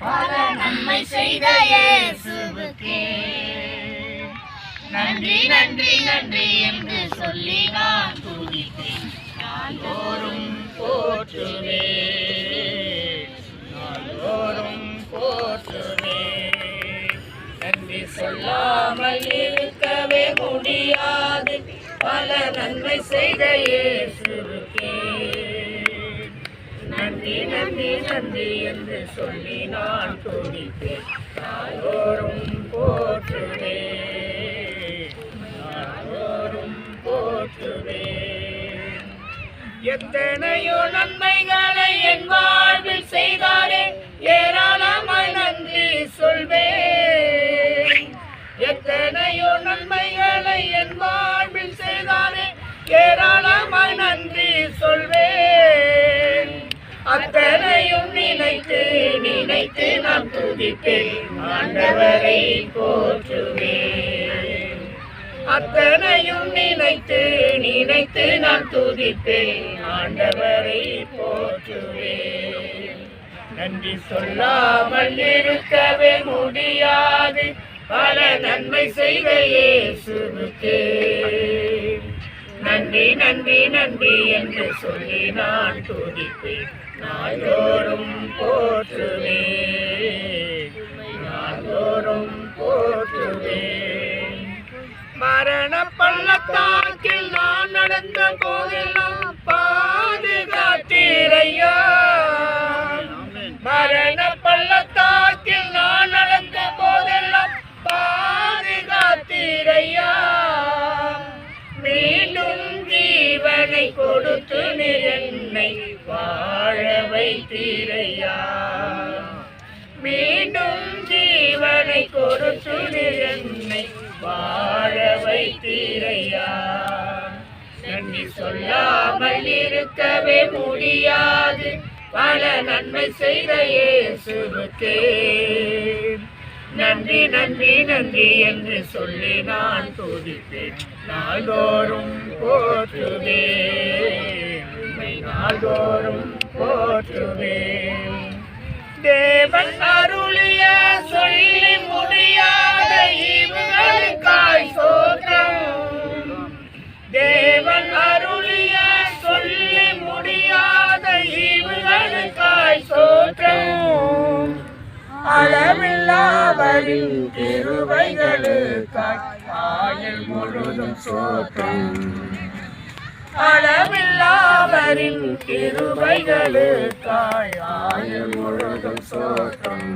பல நன்மை செய்த இயேசுவுக்கே. நன்றி நன்றி நன்றி என்று சொல்லி நான் துதிப்பேன் நாள்தோறும் போற்றுவே நாள்தோறும் போற்றுவே நன்றி சொல்லாமல் இருக்கவே முடியாது. பல நன்மை செய்த இயேசு. நன்றி நன்றி என்று சொல்லி நான் துதிப்பேன் நாள்தோறும் போற்றுவே. நாள்தோறும் போற்றுவே. எத்தனையோ நன்மைகளை நான் துதிப்பேன். ஆண்டவரை போற்றுவேன் அத்தனையும் நினைத்து நினைத்து நான் துதிப்பேன். ஆண்டவரை போற்றுவேன் நன்றி சொல்லாமல் இருக்கவே முடியாது. பல நன்மை செய்த இயேசுவுக்கே. நன்றி நன்றி நன்றி என்று சொல்லி நான் துதிப்பேன் நாள்தோறும் போற்றுவேன் நாள்தோறும் போற்றுவேன் மரண பள்ளத்தாக்கில் நான் நடந்த போதெல்லாம் பாதுகாத்தீரையா. மரண பள்ளத்தாக்கில் நான் நடந்த போதெல்லாம் பாதுகாத்தீரையா. கொடுத்து என்னை வாழ வைத்தீரையா. மீண்டும் ஜீவனை கொடுத்து என்னை வாழ வைத்தீரையா. நன்றி சொல்லாமல் இருக்கவே முடியாது. பல நன்மை செய்த இயேசுவுக்கே. நன்றி நன்றி நன்றி என்று சொல்லி நான் துதிப்பேன். நாள்தோறும் போற்றுவே நாள்தோறும் போற்றுவேன். அளவில்லாவரின் திருவைகளுக்காய் ஆயுள் முழுதும் சோற்றம் அளவில்லாவரின் திருவைகளுக்காய் ஆயுள் முழுதும் சோற்றம்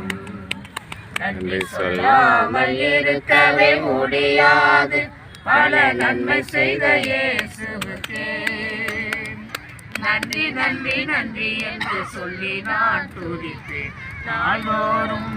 நன்றி சொல்லாமல் இருக்கவே முடியாது. பல நன்மை செய்த இயேசுவுக்கே. நன்றி நன்றி நன்றி என்று சொல்லி நான் துதிப்பேன் நாள்தோறும்